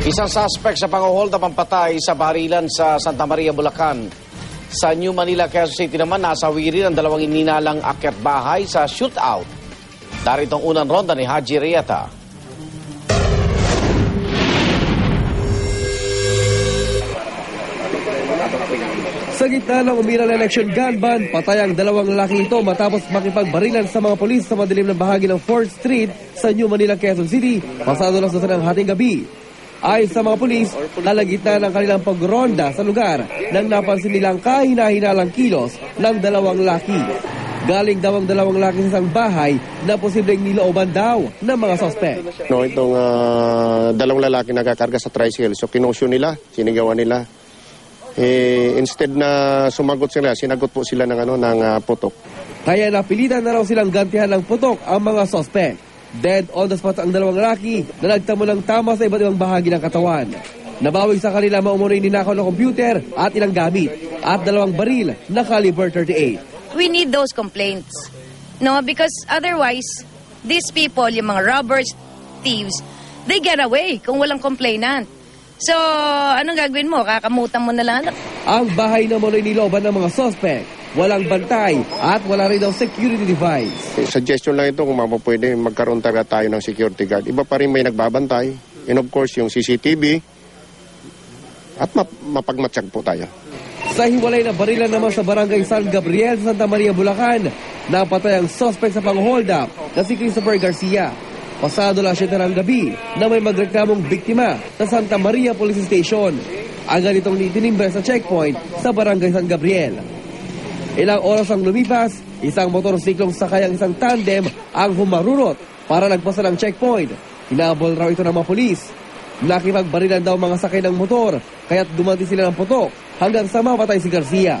Isang suspect sa panguhold na pampatay sa barilan sa Santa Maria, Bulacan. Sa New Manila, Quezon City naman, nasawi rin ang dalawang ininalang akyat bahay sa shootout. Darito ang unang ronda ni Haji Rieta. Sa gitna ng umiral election gun ban, patay ang dalawang lalaki ito matapos makipagbarilan sa mga polis sa madilim na bahagi ng 4th Street sa New Manila, Quezon City, pasado las 12 ng hating gabi. Ayon sa mga polis, kalagitna ng kanilang pagronda sa lugar nang napansin nilang kahina-hinalang kilos ng dalawang lalaki. Galing daw ang dalawang lalaki sa isang bahay na posibleng nilooban daw ng mga sospek. No, itong ah, dalawang lalaki nagkakarga sa tricycle. So kinusyo nila, sinigawan nila. Eh, instead na sumagot sila, sinagot po sila ng ano ng ah, putok. Kaya napilitan na raw silang gantihan ng putok ang mga sospek. Dead on the spot ang dalawang lalaki na nagtamo ng tama sa iba't ibang bahagi ng katawan. Nabawi sa kanila maumunoy ninakaw ng computer at ilang gamit at dalawang baril na caliber 38. we need those complaints. No, because otherwise, these people, yung mga robbers, thieves, they get away kung walang complainant. So, anong gagawin mo? Kakamutan mo na lang. Ang bahay na munoy niloban ng mga sospek, walang bantay at wala rin daw security device. Eh, Suggestion lang ito kung mapapwede magkaroon talaga tayo ng security guard. Iba pa rin may nagbabantay. And of course, yung CCTV. At map mapagmatsyag po tayo. Sa hiwalay na barilan naman sa barangay San Gabriel sa Santa Maria, Bulacan, napatay ang suspect sa pang-hold up na si Christopher Garcia. Pasado lang siya ng gabi na may magreklamong biktima sa Santa Maria Police Station. Ang ganitong itinimbre sa checkpoint sa barangay San Gabriel. Ilang oras ang lumipas, isang motorsiklong sakay ang isang tandem ang humarurot para nagpasa ng checkpoint. Hinabol raw ito ng mga polis. Nakipagbarilan daw mga sakay ng motor, kaya't dumanti sila ng putok hanggang sa mapatay si Garcia.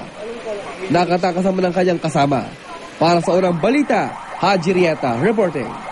Nakatakas naman ang kanyang kasama. Para sa unang balita, Haji Rieta reporting.